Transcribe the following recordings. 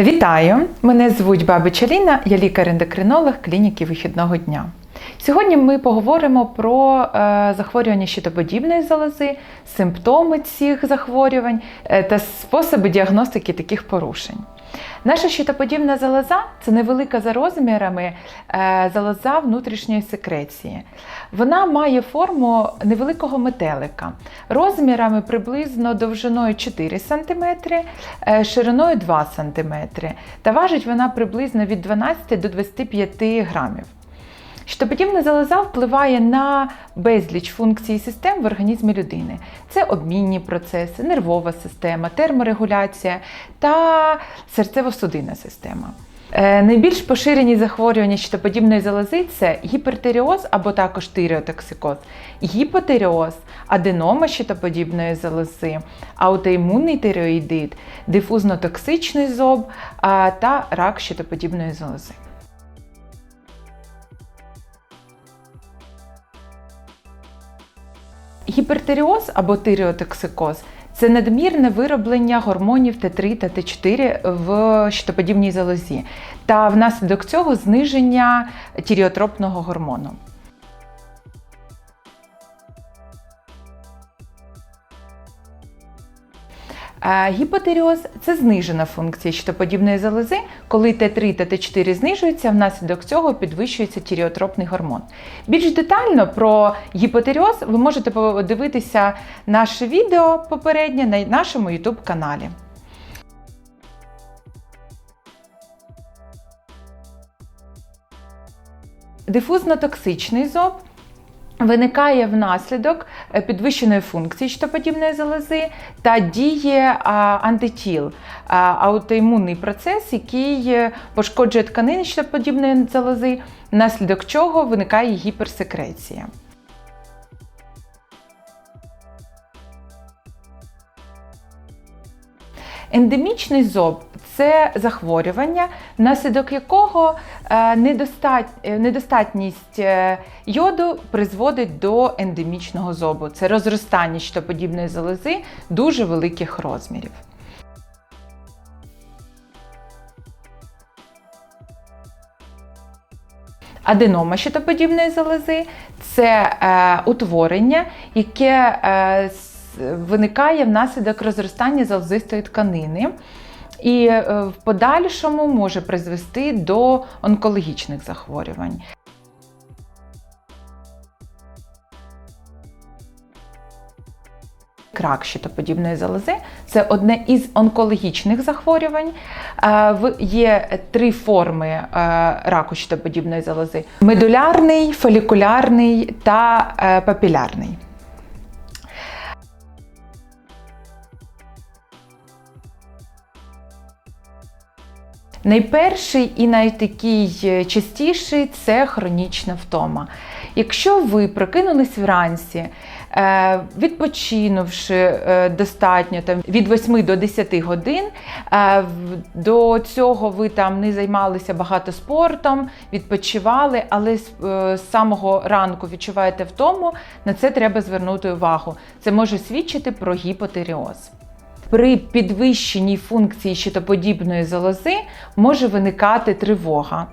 Вітаю! Мене звуть Бабич Чаліна, я лікар-ендокринолог клініки вихідного дня. Сьогодні ми поговоримо про е, захворювання щитоподібної залози, симптоми цих захворювань е, та способи діагностики таких порушень. Наша щитоподібна залоза це невелика за розмірами е, залоза внутрішньої секреції. Вона має форму невеликого метелика, розмірами приблизно довжиною 4 см, е, шириною 2 см, та важить вона приблизно від 12 до 25 грамів. Щитоподібна залоза впливає на безліч функцій систем в організмі людини. Це обмінні процеси, нервова система, терморегуляція та серцево-судинна система. Е, Найбільш поширені захворювання щитоподібної залози це гіпертеріоз або також тиреотоксикоз, гіпотеріоз, аденома щитоподібної залози, аутоімунний тиреоїдит, дифузно-токсичний зоб та рак щитоподібної залози. Гіпертеріоз або тиріотоксикоз це надмірне вироблення гормонів Т3 та Т4 в щитоподібній залозі, та внаслідок цього зниження тіріотропного гормону. Гіпотеріоз це знижена функція щитоподібної залози, коли Т3 та Т4 знижуються, внаслідок цього підвищується тіріотропний гормон. Більш детально про гіпотеріоз ви можете подивитися наше відео попереднє на нашому YouTube каналі. Дифузно-токсичний зоб виникає внаслідок е, підвищеної функції щитоподібної залози та діє антитіл, аутоімунний процес, який е, пошкоджує тканини щитоподібної залози, внаслідок чого виникає гіперсекреція. Ендемічний зоб це захворювання, внаслідок якого е, е, недостатність е, йоду призводить до ендемічного зобу. Це розростання щитоподібної залози дуже великих розмірів. Аденома щитоподібної залози це е, утворення, яке е, виникає внаслідок розростання залозистої тканини і е, в подальшому може призвести до онкологічних захворювань. Крак щитоподібної залози це одне із онкологічних захворювань. Е, Є три форми е, раку щитоподібної залози: медулярний, фолікулярний та папілярний. Найперший і найтакий е, частіший це хронічна втома. Якщо ви прокинулись вранці, е, відпочинувши е, достатньо там, від 8 до 10 годин, до цього ви там не займалися багато спортом, відпочивали, але з самого ранку відчуваєте втому, на це треба звернути увагу. Це може свідчити про гіпотеріоз. При підвищенні функції щитоподібної залози може виникати тривога.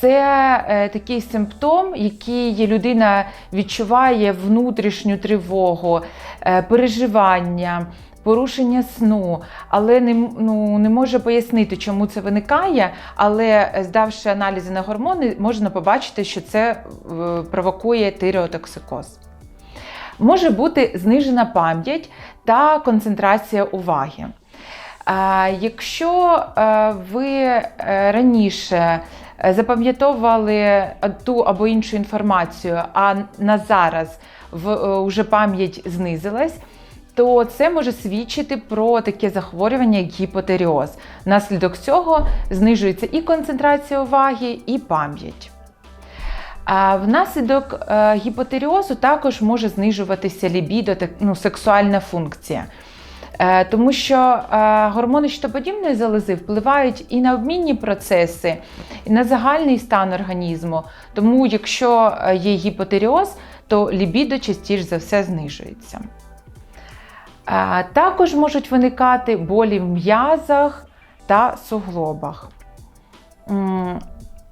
Це е, такий симптом, який людина відчуває внутрішню тривогу, е, переживання. Порушення сну, але не, ну, не може пояснити, чому це виникає. Але е, здавши аналізи на гормони, можна побачити, що це провокує тиреотоксикоз. Може бути знижена пам'ять та концентрація уваги. Якщо е, ви е, раніше запам'ятовували ту або іншу інформацію, а на зараз в, е, пам'ять знизилась, то це може свідчити про таке захворювання, як гіпотеріоз. Внаслідок цього знижується і концентрація уваги, і пам'ять. Внаслідок е, гіпотеріозу також може знижуватися лібідо, ну, сексуальна функція. Е, Тому що е, гормони щитоподібної залози впливають і на обмінні процеси, і на загальний стан організму. Тому, якщо є гіпотеріоз, то лібідо частіше за все знижується. Також можуть виникати болі в м'язах та суглобах.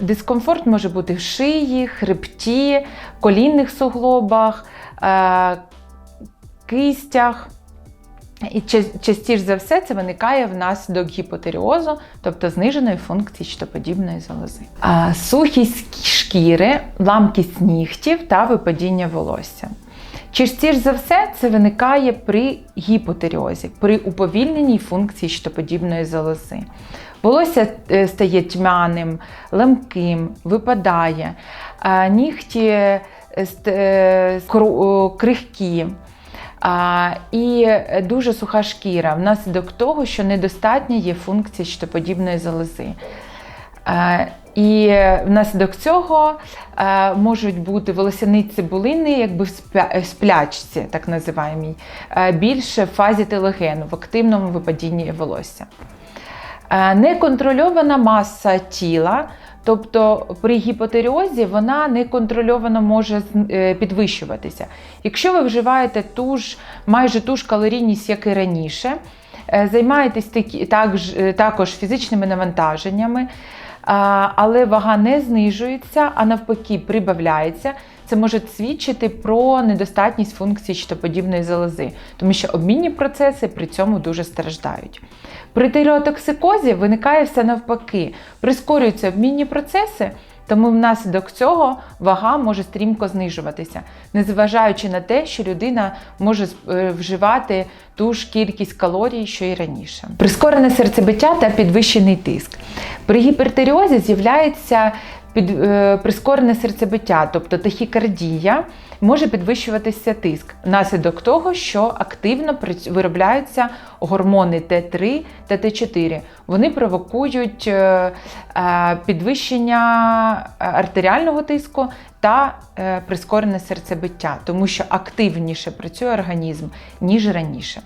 Дискомфорт може бути в шиї, хребті, колінних суглобах, е, кистях. І частіше за все це виникає внаслідок гіпотеріозу, тобто зниженої функції щитоподібної залози. Сухість шкіри, ламкість нігтів та випадіння волосся. Частіше за все це виникає при гіпотеріозі, при уповільненій функції щитоподібної залози. Волосся е, стає тьмяним, ламким, випадає, а нігті е, е, крихкі. А, і дуже суха шкіра внаслідок того, що недостатня є функція щитоподібної залози. Е, І внаслідок цього е, можуть бути волосяні цибулини, якби в спя- сплячці, так називаємо, більше в фазі телогену, в активному випадінні волосся. Е, Неконтрольована маса тіла, тобто при гіпотеріозі вона неконтрольовано може е, підвищуватися. Якщо ви вживаєте ту ж, майже ту ж калорійність, як і раніше, е, займаєтесь такі, так, е, також фізичними навантаженнями, але вага не знижується, а навпаки прибавляється. Це може свідчити про недостатність функції щитоподібної залози, тому що обмінні процеси при цьому дуже страждають. При тиреотоксикозі виникає все навпаки, прискорюються обмінні процеси, тому внаслідок цього вага може стрімко знижуватися, незважаючи на те, що людина може е, вживати ту ж кількість калорій, що й раніше. Прискорене серцебиття та підвищений тиск. При гіпертеріозі з'являється під, е, прискорене серцебиття, тобто тахікардія, може підвищуватися тиск внаслідок того, що активно виробляються гормони Т3 та Т4. Вони провокують е, е, підвищення артеріального тиску та прискорене серцебиття, тому що активніше працює організм, ніж раніше.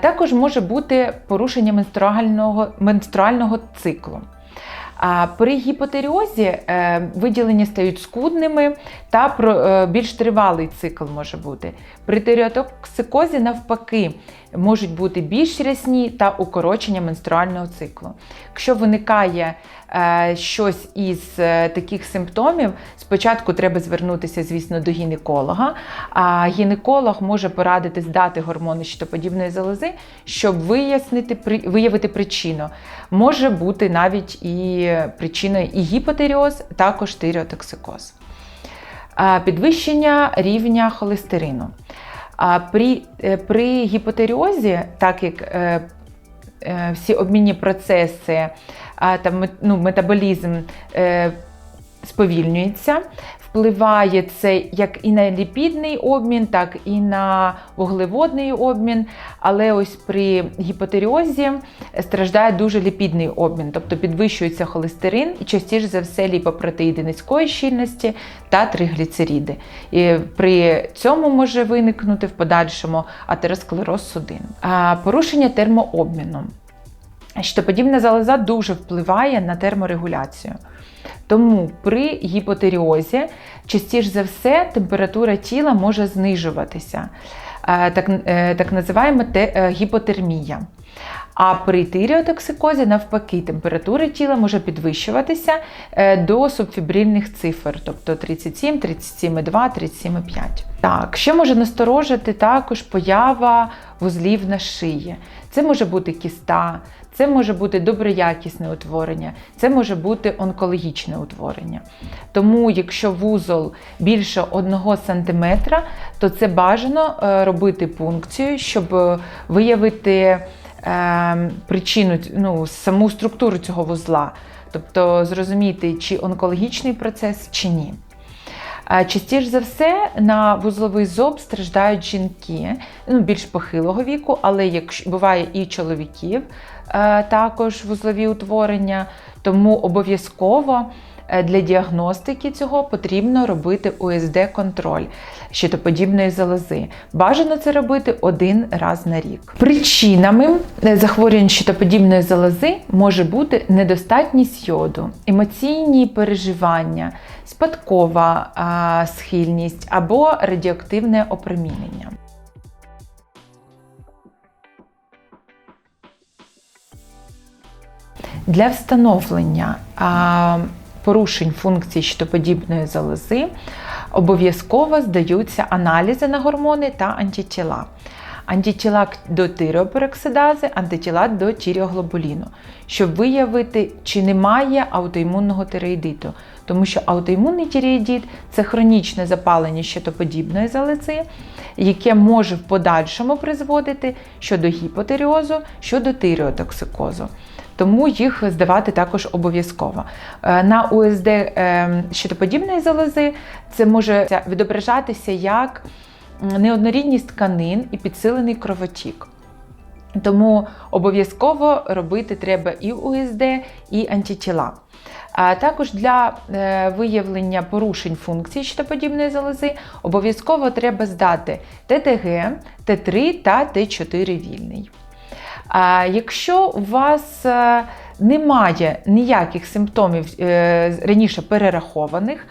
Також може бути порушення менструального, менструального циклу. А при гіпотеріозі е, виділення стають скудними та про- е, більш тривалий цикл може бути. При тиріотоксикозі навпаки, можуть бути більш рясні та укорочення менструального циклу. Якщо виникає е, щось із е, таких симптомів, спочатку треба звернутися, звісно, до гінеколога. А гінеколог може порадити здати гормони щитоподібної залози, щоб вияснити, виявити причину. Може бути навіть і причиною і гіпотеріоз, також тиреотоксикоз. А, Підвищення рівня холестерину. А При, е, при гіпотеріозі, так як е, е, всі обмінні процеси а, та мет- ну, метаболізм е, сповільнюється, впливає це як і на ліпідний обмін, так і на вуглеводний обмін. Але ось при гіпотеріозі страждає дуже ліпідний обмін, тобто підвищується холестерин і частіше за все ліпопротеїди низької щільності та тригліцериди. І при цьому може виникнути в подальшому атеросклероз судин. Порушення термообміну. Щитоподібна залоза дуже впливає на терморегуляцію. Тому при гіпотеріозі частіше за все температура тіла може знижуватися, Е, так, е, так називаємо е, гіпотермія. А при тиреотоксикозі, навпаки, температура тіла може підвищуватися е, до субфібрильних цифр, тобто 37, 37,2, 37,5. Так, що може насторожити також поява вузлів на шиї. Це може бути кіста, це може бути доброякісне утворення, це може бути онкологічне утворення. Тому, якщо вузол більше 1 см, то це бажано е, робити пункцію, щоб е, виявити причину, ну, саму структуру цього вузла, тобто зрозуміти, чи онкологічний процес, чи ні. Частіше за все на вузловий зоб страждають жінки ну, більш похилого віку, але якщо буває і чоловіків е, також вузлові утворення, тому обов'язково е, для діагностики цього потрібно робити УСД-контроль щитоподібної залози. Бажано це робити один раз на рік. Причинами е, захворювань щитоподібної залози може бути недостатність йоду, емоційні переживання, спадкова а, схильність або радіоактивне опромінення. Для встановлення а, порушень функції щитоподібної залози обов'язково здаються аналізи на гормони та антитіла. Антитіла до тиреопероксидази, антитіла до тіріоглобуліну, щоб виявити, чи немає аутоімунного тиреїдиту. Тому що аутоімунний тіреїдит – це хронічне запалення щитоподібної залози, яке може в подальшому призводити щодо гіпотиреозу, щодо тиреотоксикозу. Тому їх здавати також обов'язково. Е, На УСД е, щитоподібної залози це може відображатися як неоднорідність тканин і підсилений кровотік. Тому обов'язково робити треба і УСД, і антитіла. А також для е, виявлення порушень функції щитоподібної залози обов'язково треба здати ТТГ, Т3 та Т4 вільний. А якщо у вас е, немає ніяких симптомів е, раніше перерахованих,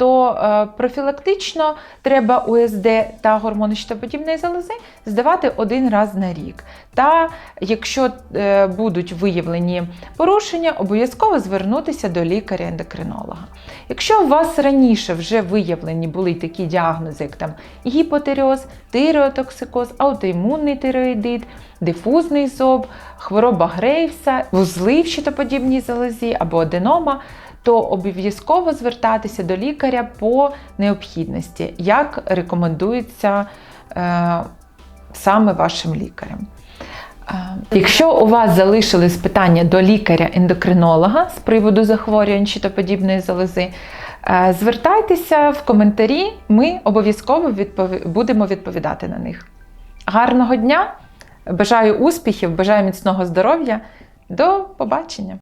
то е, профілактично треба УСД та гормони щитоподібної залози здавати один раз на рік. Та якщо е, будуть виявлені порушення, обов'язково звернутися до лікаря-ендокринолога. Якщо у вас раніше вже виявлені були такі діагнози, як там гіпотиреоз, тиреотоксикоз, аутоімунний тиреоїдит, дифузний зоб, хвороба Грейвса, вузли в щитоподібній залозі або аденома, то обов'язково звертатися до лікаря по необхідності, як рекомендується е, саме вашим лікарем. Е, Якщо у вас залишились питання до лікаря-ендокринолога з приводу захворювань щитоподібної залози, е, звертайтеся в коментарі, ми обов'язково відпові- будемо відповідати на них. Гарного дня! Бажаю успіхів, бажаю міцного здоров'я. До побачення!